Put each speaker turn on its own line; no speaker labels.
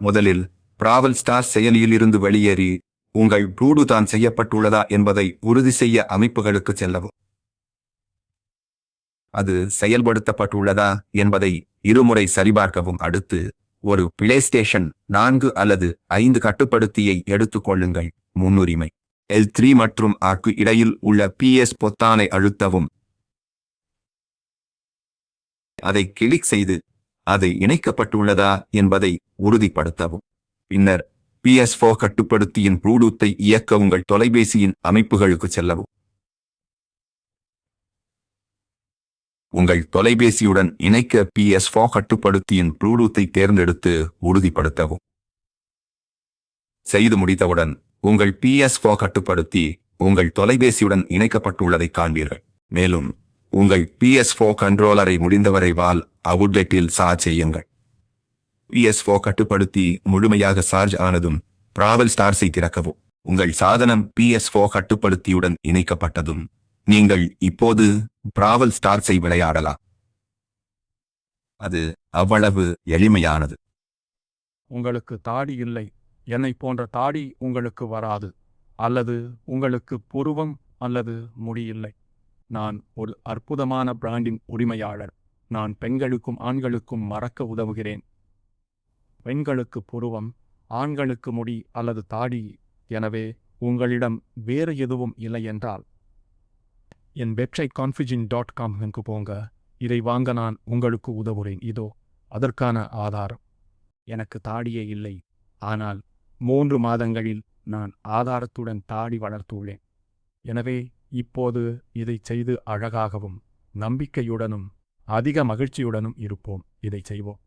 முதலில் பிராவல் ஸ்டார் செயலியில் இருந்து வெளியேறி உங்கள் ப்ளூடு தான் செய்யப்பட்டுள்ளதா என்பதை உறுதி செய்ய அமைப்புகளுக்கு செல்லவும். அது செயல்படுத்தப்பட்டுள்ளதா என்பதை இருமுறை சரிபார்க்கவும் அடுத்து ஒரு பிளே ஸ்டேஷன் நான்கு அல்லது ஐந்து கட்டுப்படுத்தியை எடுத்துக்கொள்ளுங்கள் முன்னுரிமை. எல் த்ரீ மற்றும் ஆக்கு இடையில் உள்ள பிஎஸ் பொத்தானை அழுத்தவும். அதை கிளிக் செய்து அது இணைக்கப்பட்டுள்ளதா என்பதை உறுதிப்படுத்தவும். பின்னர் பி எஸ் கட்டுப்படுத்தியின் ப்ளூடூத்தை இயக்க உங்கள் தொலைபேசியின் அமைப்புகளுக்கு செல்லவும். உங்கள் தொலைபேசியுடன் இணைக்க பி எஸ் போ கட்டுப்படுத்தியின் ப்ளூடூத்தை தேர்ந்தெடுத்து உறுதிப்படுத்தவும். செய்து முடித்தவுடன் உங்கள் பி எஸ் PS4 கட்டுப்படுத்தி உங்கள் தொலைபேசியுடன் இணைக்கப்பட்டுள்ளதை காண்பீர்கள். மேலும் உங்கள் PS4 கண்ட்ரோலரை முடிந்தவரை வால் அவுட்லெட்டில் சார்ஜ் செய்யுங்கள். PS4 கட்டுப்படுத்தி முழுமையாக சார்ஜ் ஆனதும் பிராவல் ஸ்டார்ஸை திறக்கவும். உங்கள் சாதனம் PS4 கட்டுப்படுத்தியுடன் இணைக்கப்பட்டதும் நீங்கள் இப்போது பிராவல் ஸ்டார்ஸை விளையாடலாம். அது அவ்வளவு எளிமையானது.
உங்களுக்கு தாடி இல்லை. என்னை போன்ற தாடி உங்களுக்கு வராது. அல்லது உங்களுக்கு புருவம் அல்லது முடியில்லை நான் ஒரு அற்புதமான பிராண்டின் உரிமையாளர். நான் பெண்களுக்கும் ஆண்களுக்கும் மறக்க உதவுகிறேன். பெண்களுக்கு புருவம் ஆண்களுக்கு முடி அல்லது தாடி. எனவே உங்களிடம் வேறு எதுவும் இல்லை என்றால் என் வெப்சைட் கான்ஃபிஜின் டாட் காம்க்கு போங்க. இதை வாங்க நான் உங்களுக்கு உதவுகிறேன். இதோ அதற்கான ஆதாரம். எனக்கு தாடியே இல்லை. ஆனால் மூன்று மாதங்களில் நான் ஆதாரத்துடன் தாடி வளர்த்துள்ளேன். எனவே இப்போது இதைச் செய்து அழகாகவும் நம்பிக்கையுடனும் அதிக மகிழ்ச்சியுடனும் இருப்போம். இதை செய்வோம்.